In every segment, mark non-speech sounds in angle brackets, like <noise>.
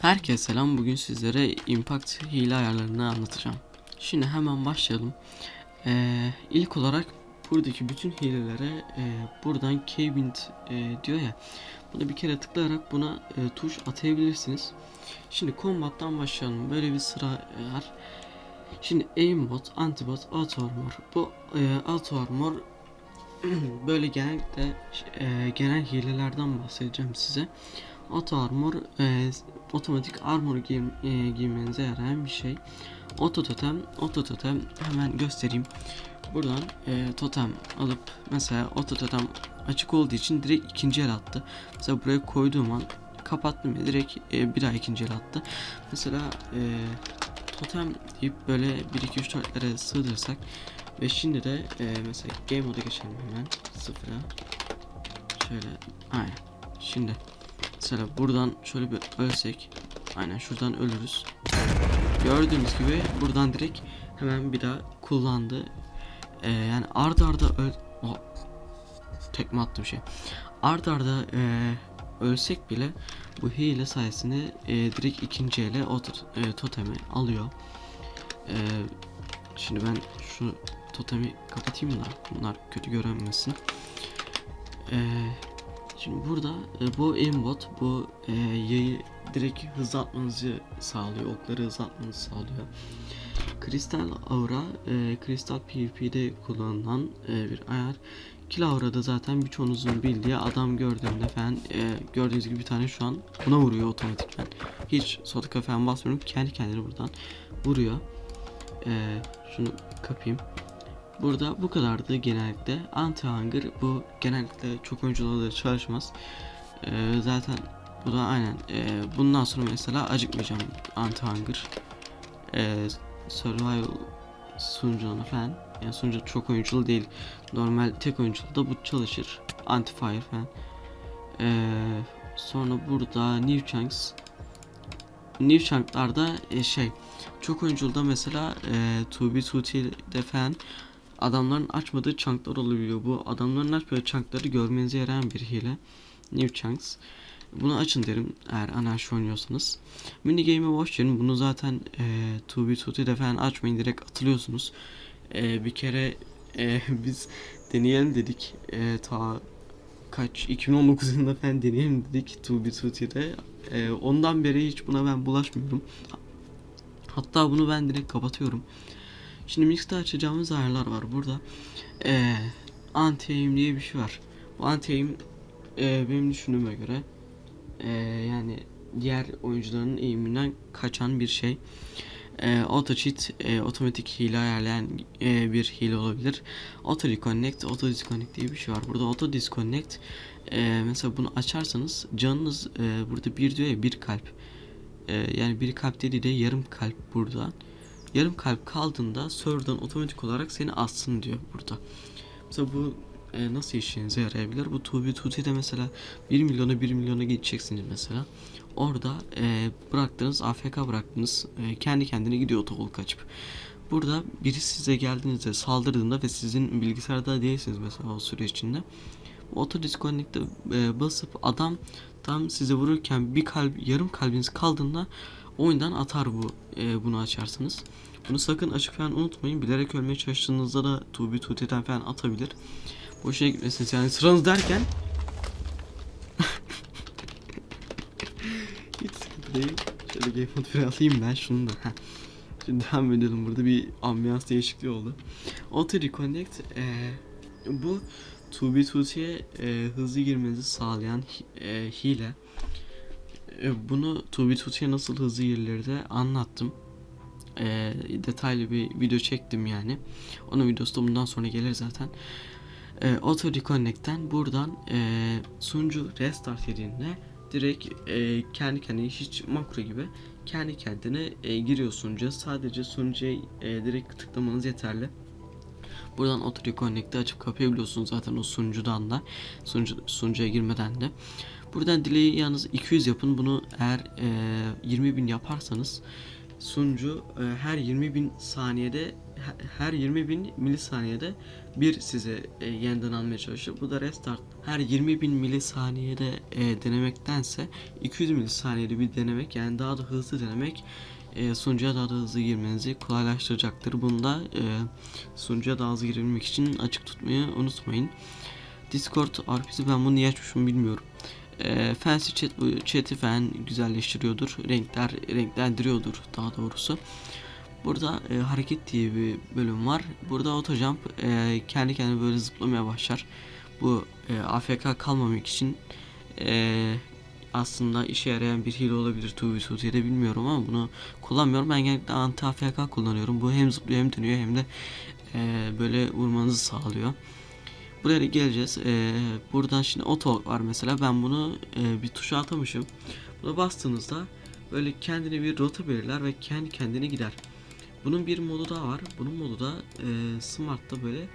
Herkese selam. Bugün sizlere Impact hile ayarlarını anlatacağım. Şimdi hemen başlayalım. Ee, ilk olarak buradaki bütün hilelere e, buradan Kbind e, diyor ya. Bunu bir kere tıklayarak buna e, tuş atayabilirsiniz. Şimdi combat'tan başlayalım. Böyle bir sıra var. Şimdi aimbot, antibot, auto armor. Bu e, auto armor <clears throat> böyle genellikle e, genel hilelerden bahsedeceğim size. Auto armor e, otomatik armor giy e, giymenize yarayan bir şey. Auto totem, auto totem hemen göstereyim. Buradan e, totem alıp mesela auto totem açık olduğu için direkt ikinci el attı. Mesela buraya koyduğum an kapattım ya direkt e, bir daha ikinci el attı. Mesela e, totem deyip böyle 1 2 3 4'lere sığdırsak ve şimdi de e, mesela game moda geçelim hemen sıfıra. Şöyle aynen. Şimdi Mesela buradan şöyle bir ölsek Aynen şuradan ölürüz. Gördüğünüz gibi buradan direkt hemen bir daha kullandı. Ee, Yani ard arda öl oh. Tekme attım şey. Ard arda e, ölsek bile bu hile sayesinde e, direkt ikinci ele o e, totemi alıyor. E, Şimdi ben şu totemi kapatayım da bunlar kötü görünmesin. Eee Şimdi burada e, bu aimbot bu e, yayı direkt hızlatmanızı sağlıyor. Okları hızlatmanızı sağlıyor. Kristal aura e, kristal PvP'de kullanılan e, bir ayar. Kill aura'da zaten birçoğunuzun bildiği adam gördüğünde falan e, gördüğünüz gibi bir tane şu an buna vuruyor otomatikman. Hiç sotka falan basmıyorum. Kendi kendine buradan vuruyor. E, şunu kapayım. Burada bu kadardı genellikle. Anti hunger bu genellikle çok oyuncularda çalışmaz. Ee, zaten bu da aynen. Ee, bundan sonra mesela acıkmayacağım anti hunger. Ee, survival sunucuna falan. Yani sunucu çok oyunculu değil. Normal tek oyunculu da bu çalışır. Anti fire falan. Ee, sonra burada new chunks. New chunk'larda e, şey çok oyunculda mesela e, 2B2T'de falan adamların açmadığı chunklar olabiliyor. Bu adamların açmadığı chunkları görmenize yarayan bir hile. New chunks. Bunu açın derim eğer anarşi oynuyorsanız. Mini game'i boş verin. Bunu zaten e, 2B2T'de falan açmayın direkt atılıyorsunuz. E, bir kere e, <laughs> biz deneyelim dedik. E, ta kaç 2019 yılında falan deneyelim dedik 2B2T'de. E, ondan beri hiç buna ben bulaşmıyorum. Hatta bunu ben direkt kapatıyorum. Şimdi Mix'te açacağımız ayarlar var burada. Ee, anti aim diye bir şey var. Bu anti aim e, benim düşündüğüme göre e, yani diğer oyuncuların aiminden kaçan bir şey. E, auto cheat e, otomatik hile ayarlayan e, bir hile olabilir. Auto reconnect, auto disconnect diye bir şey var. Burada auto disconnect e, mesela bunu açarsanız canınız e, burada bir diyor ya bir kalp. E, yani bir kalp dediği de yarım kalp burada yarım kalp kaldığında serverdan otomatik olarak seni assın diyor burada. Mesela bu e, nasıl işinize yarayabilir? Bu Tubi Tuti'de mesela 1 milyona 1 milyona gideceksiniz mesela. Orada e, bıraktığınız AFK bıraktığınız e, kendi kendine gidiyor otobol kaçıp. Burada biri size geldiğinizde saldırdığında ve sizin bilgisayarda değilsiniz mesela o süre içinde. Auto disconnect'e e, basıp adam tam size vururken bir kalp yarım kalbiniz kaldığında oyundan atar bu e, bunu açarsınız. Bunu sakın açık falan unutmayın. Bilerek ölmeye çalıştığınızda da tubi tuteten falan atabilir. Boşuna gitmesiniz yani sıranız derken <laughs> hiç sıkıntı değil. Şöyle game mode falan alayım ben şunu da. Şimdi devam edelim. Burada bir ambiyans değişikliği oldu. Auto Reconnect e, bu 2B2T'ye e, hızlı girmenizi sağlayan e, hile. E, bunu 2B2T'ye nasıl hızlı girilir de anlattım. E, detaylı bir video çektim yani. Onun videosu da bundan sonra gelir zaten. E, Auto Reconnect'ten buradan e, sunucu restart yediğinde direkt e, kendi kendine hiç makro gibi kendi kendine e, giriyor sunucuya. Sadece sunucuya e, direkt tıklamanız yeterli. Buradan Auto Reconnect'i açıp kapayabiliyorsunuz zaten o sunucudan da. Sunucu, sunucuya girmeden de. Buradan delay'i yalnız 200 yapın. Bunu eğer e, 20.000 yaparsanız sunucu e, her 20.000 saniyede he- her 20 bin milisaniyede bir size e, yeniden almaya çalışır. Bu da restart. Her 20 bin milisaniyede e, denemektense 200 milisaniyede bir denemek yani daha da hızlı denemek e, sunucuya daha da hızlı girmenizi kolaylaştıracaktır. Bunda e, sunucuya daha hızlı girebilmek için açık tutmayı unutmayın. Discord RP'si ben bunu niye açmışım bilmiyorum. E, fancy chat bu chat'i falan güzelleştiriyordur. Renkler renklendiriyordur daha doğrusu. Burada e, hareket diye bir bölüm var. Burada autojump e, kendi kendine böyle zıplamaya başlar. Bu e, AFK kalmamak için e, aslında işe yarayan bir hile olabilir 2v2'de bilmiyorum ama bunu kullanmıyorum. Ben genellikle anti AFK kullanıyorum. Bu hem zıplıyor hem dönüyor hem de e, böyle vurmanızı sağlıyor. Buraya geleceğiz. E, buradan şimdi auto var mesela. Ben bunu e, bir tuşa atamışım. Buna bastığınızda böyle kendine bir rota belirler ve kendi kendine gider. Bunun bir modu daha var. Bunun modu da e, Smart'ta böyle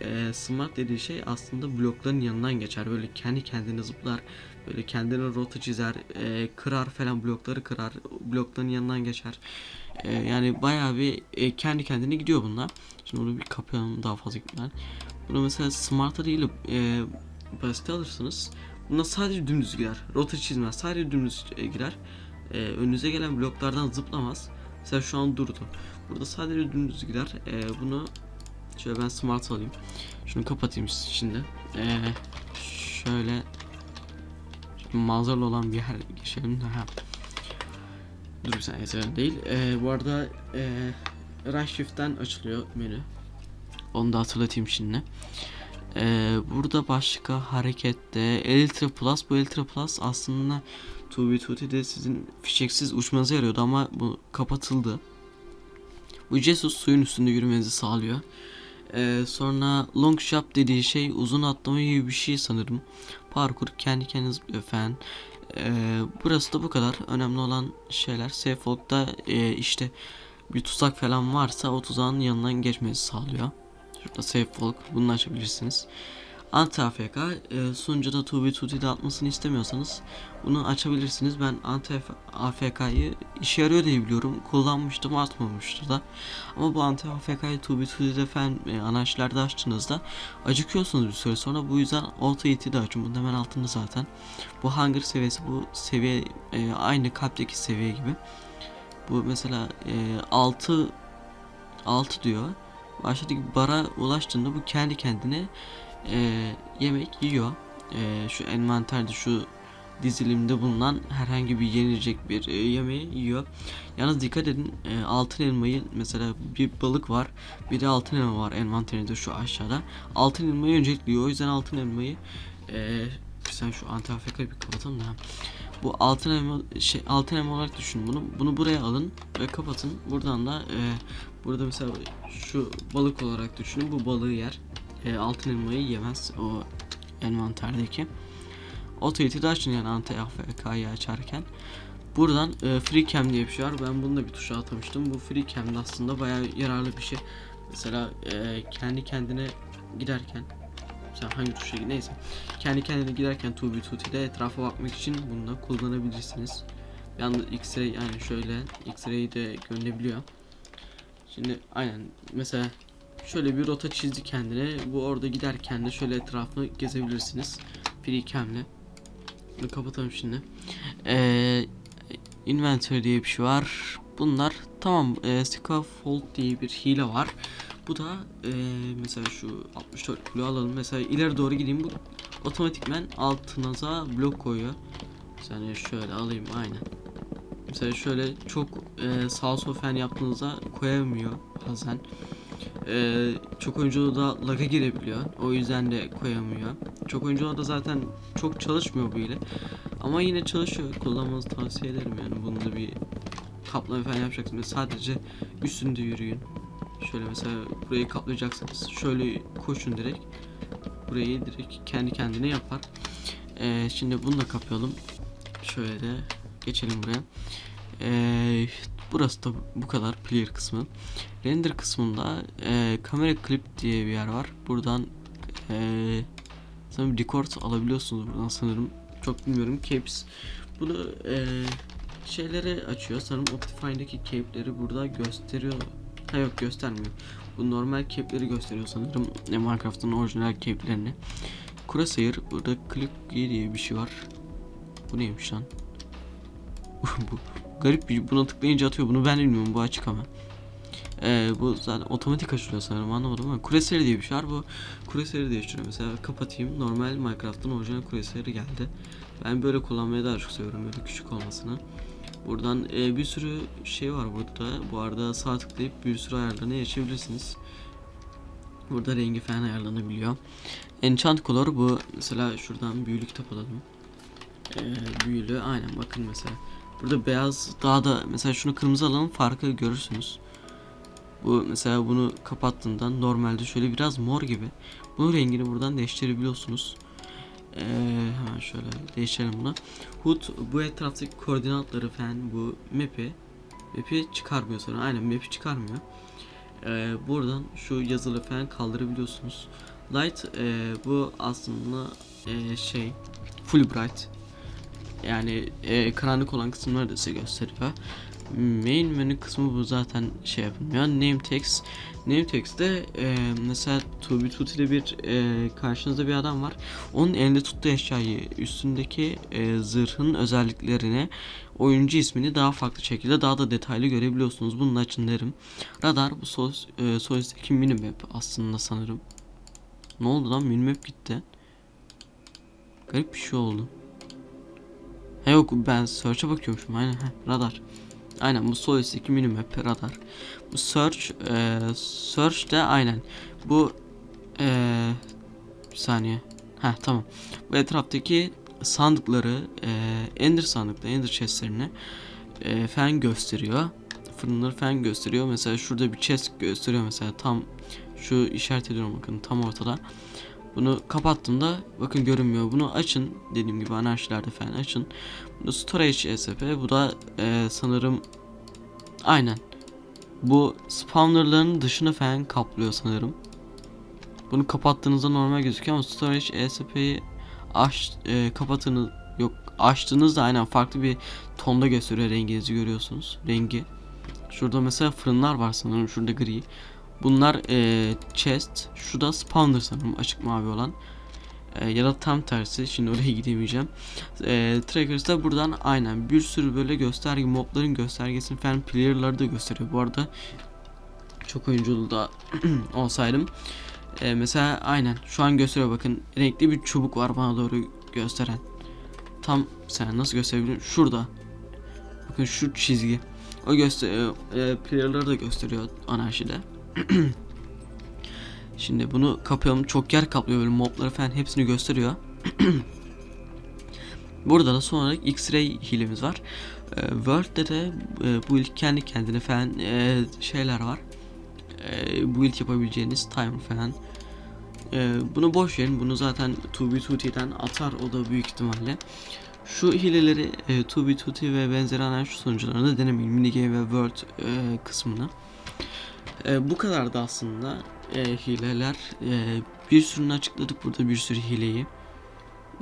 e, Smart dediği şey aslında blokların yanından geçer. Böyle kendi kendine zıplar. Böyle kendine rota çizer. e, kırar falan blokları kırar. Blokların yanından geçer. E, yani bayağı bir e, kendi kendine gidiyor bunlar. Şimdi bunu bir kapayalım daha fazla gitmeden. Bunu mesela Smart'a değil de e, basite alırsınız. Buna sadece dümdüz gider. Rota çizmez. Sadece dümdüz e, girer. E, önünüze gelen bloklardan zıplamaz. Mesela şu an durdu. Burada sadece dümdüz gider. E, bunu şöyle ben smart alayım. Şunu kapatayım şimdi. E, şöyle manzaralı olan bir yer geçelim. Ha. Dur bir saniye değil. E, bu arada e, Run Shift'ten açılıyor menü. Onu da hatırlatayım şimdi. Ee, burada başka harekette Elytra Plus bu Elytra Plus aslında Tubi Tuti'de sizin fişeksiz uçmanıza yarıyordu ama bu kapatıldı. Bu Jesus suyun üstünde yürümenizi sağlıyor. Ee, sonra long shot dediği şey uzun atlama gibi bir şey sanırım. Parkur kendi zıplıyor falan. Ee, burası da bu kadar. Önemli olan şeyler. Safe Walk'ta e, işte bir tuzak falan varsa o tuzağın yanından geçmenizi sağlıyor. Şurada Safe Walk bunu açabilirsiniz. Anti AFK e, sunucuda 2v2'de atmasını istemiyorsanız bunu açabilirsiniz. Ben anti AFK'yı işe yarıyor diye biliyorum. Kullanmıştım atmamıştı da. Ama bu anti AFK'yı 2v2'de falan e, anaçlarda açtığınızda acıkıyorsunuz bir süre sonra. Bu yüzden Auto Eat'i de açın. Bunun hemen altında zaten. Bu hunger seviyesi bu seviye e, aynı kalpteki seviye gibi. Bu mesela e, 6 6 diyor. Baştaki bara ulaştığında bu kendi kendine e, yemek yiyor. E, şu envanterde şu dizilimde bulunan herhangi bir yenilecek bir e, yemeği yiyor. Yalnız dikkat edin e, altın elmayı mesela bir balık var bir de altın elma var envanterinde şu aşağıda. Altın elmayı öncelikle yiyor. O yüzden altın elmayı e, sen şu anti AFK'yı bir kapatalım da. Bu altın elma şey altın elma olarak düşünün bunu. Bunu buraya alın ve kapatın. Buradan da e, burada mesela şu balık olarak düşünün. Bu balığı yer. E, altın elmayı yemez o envanterdeki. Otoyeti de açın yani anti AFK'yı açarken. Buradan e, free cam diye bir şey var. Ben bunu da bir tuşa atamıştım. Bu free cam de aslında bayağı yararlı bir şey. Mesela e, kendi kendine giderken sen hangi tuşa neyse kendi kendine giderken Tubi Tuti'de etrafa bakmak için bunu da kullanabilirsiniz. Yalnız X-ray yani şöyle X-ray de görünebiliyor. Şimdi aynen mesela şöyle bir rota çizdi kendine. Bu orada giderken de şöyle etrafını gezebilirsiniz. Free cam'le. Bunu kapatalım şimdi. Ee, inventory diye bir şey var. Bunlar tamam. E, scaffold diye bir hile var. Bu da e, mesela şu 64 bloğu alalım. Mesela ileri doğru gideyim. Bu otomatikmen altınıza blok koyuyor. Yani şöyle alayım aynen. Mesela şöyle çok e, sağ sol fen yaptığınızda koyamıyor bazen. E, çok oyuncu da lag'a girebiliyor. O yüzden de koyamıyor. Çok oyuncu da zaten çok çalışmıyor bu ile. Ama yine çalışıyor. Kullanmanızı tavsiye ederim yani. Bunu da bir kaplama falan yapacaksınız. Sadece üstünde yürüyün. Şöyle mesela burayı kaplayacaksınız. Şöyle koşun direkt. Burayı direkt kendi kendine yapar. Ee, şimdi bunu da kapayalım. Şöyle de geçelim buraya. Ee, burası da bu kadar player kısmı. Render kısmında e, kamera clip diye bir yer var. Buradan e, sanırım record alabiliyorsunuz buradan sanırım. Çok bilmiyorum. Caps. Bunu e, şeyleri açıyor. Sanırım Optifine'daki cape'leri burada gösteriyor. Ha yok göstermiyor. Bu normal cap'leri gösteriyor sanırım. E, Minecraft'ın orijinal cap'lerini. Crosshair burada click diye bir şey var. Bu neymiş lan? Garip bir buna tıklayınca atıyor. Bunu ben bilmiyorum. Bu açık ama. Ee, bu zaten otomatik açılıyor sanırım anlamadım ama Crosshair diye bir şey var. Bu Crosshair'i değiştiriyor. Mesela kapatayım. Normal Minecraft'ın orijinal Crosshair'i geldi. Ben böyle kullanmayı daha çok seviyorum böyle küçük olmasını. Buradan e, bir sürü şey var burada. Bu arada sağ tıklayıp bir sürü ayarlarını yaşayabilirsiniz. Burada rengi falan ayarlanabiliyor. Enchant color bu. Mesela şuradan büyülü kitap alalım. E, büyülü aynen bakın mesela. Burada beyaz daha da mesela şunu kırmızı alalım farkı görürsünüz. Bu mesela bunu kapattığında normalde şöyle biraz mor gibi. Bunun rengini buradan değiştirebiliyorsunuz. Ee, hemen şöyle değiştirelim bunu. HUD bu etraftaki koordinatları falan bu map'i map'i çıkarmıyor sonra. Aynen map'i çıkarmıyor. Ee, buradan şu yazılı falan kaldırabiliyorsunuz. Light e, bu aslında e, şey full bright. Yani e, karanlık olan kısımları da size gösteriyor. Main menü kısmı bu zaten şey yapılmıyor. Name text. Name text'te e, mesela Tubi Tuti'de bir e, karşınızda bir adam var. Onun elinde tuttuğu eşyayı üstündeki e, zırhın özelliklerini oyuncu ismini daha farklı şekilde daha da detaylı görebiliyorsunuz. Bunun için derim. Radar bu sol, e, minimap aslında sanırım. Ne oldu lan minimap gitti. Garip bir şey oldu. He yok ben search'a bakıyormuşum aynen he, radar. Aynen bu sol üstteki minimap radar. Bu search e, search de aynen bu e, bir saniye. Ha tamam. Bu etraftaki sandıkları e, ender sandıkları ender chestlerini e, fen gösteriyor. Fırınları fen gösteriyor. Mesela şurada bir chest gösteriyor mesela tam şu işaret ediyorum bakın tam ortada. Bunu kapattığımda bakın görünmüyor. Bunu açın dediğim gibi anarşilerde falan açın. Bu storage ESP bu da e, sanırım aynen bu spawnerların dışını falan kaplıyor sanırım. Bunu kapattığınızda normal gözüküyor ama storage ESP'yi aç e, kapatınız yok açtığınızda aynen farklı bir tonda gösteriyor renginizi görüyorsunuz. Rengi. Şurada mesela fırınlar var sanırım şurada gri. Bunlar e, chest. Şu da spawner sanırım açık mavi olan. E, ya da tam tersi. Şimdi oraya <laughs> gidemeyeceğim. E, Trackers da buradan aynen bir sürü böyle gösterge mobların göstergesini falan player'ları da gösteriyor. Bu arada çok oyunculu da <clears throat> olsaydım. E, mesela aynen şu an gösteriyor bakın. Renkli bir çubuk var bana doğru gösteren. Tam sen nasıl gösterebilirim? Şurada. Bakın şu çizgi. O göster e, player'ları da gösteriyor anarşide. <clears throat> Şimdi bunu kapayalım. Çok yer kaplıyor böyle mobları falan hepsini gösteriyor. <clears throat> Burada da son olarak X-ray hilemiz var. Ee, Word'de de e, bu ilk kendi kendine falan e, şeyler var. E, bu ilk yapabileceğiniz timer falan. E, bunu boş verin. Bunu zaten 2B2T'den atar o da büyük ihtimalle. Şu hileleri e, 2B2T ve benzeri analiz sonuçlarını denemeyin. Minigame ve Word e, kısmını. E, bu kadar da aslında e, hileler. E, bir sürünü açıkladık burada bir sürü hileyi.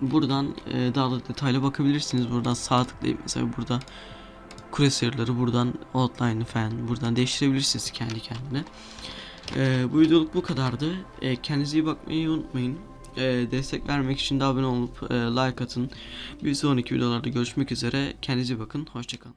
Buradan e, daha da detaylı bakabilirsiniz. Buradan sağ tıklayıp mesela burada Crosshair'ları buradan outline'ı falan buradan değiştirebilirsiniz kendi kendine. E, bu videoluk bu kadardı. E, kendinize iyi bakmayı unutmayın. E, destek vermek için de abone olup e, like atın. Bir sonraki videolarda görüşmek üzere. Kendinize bakın. Hoşçakalın.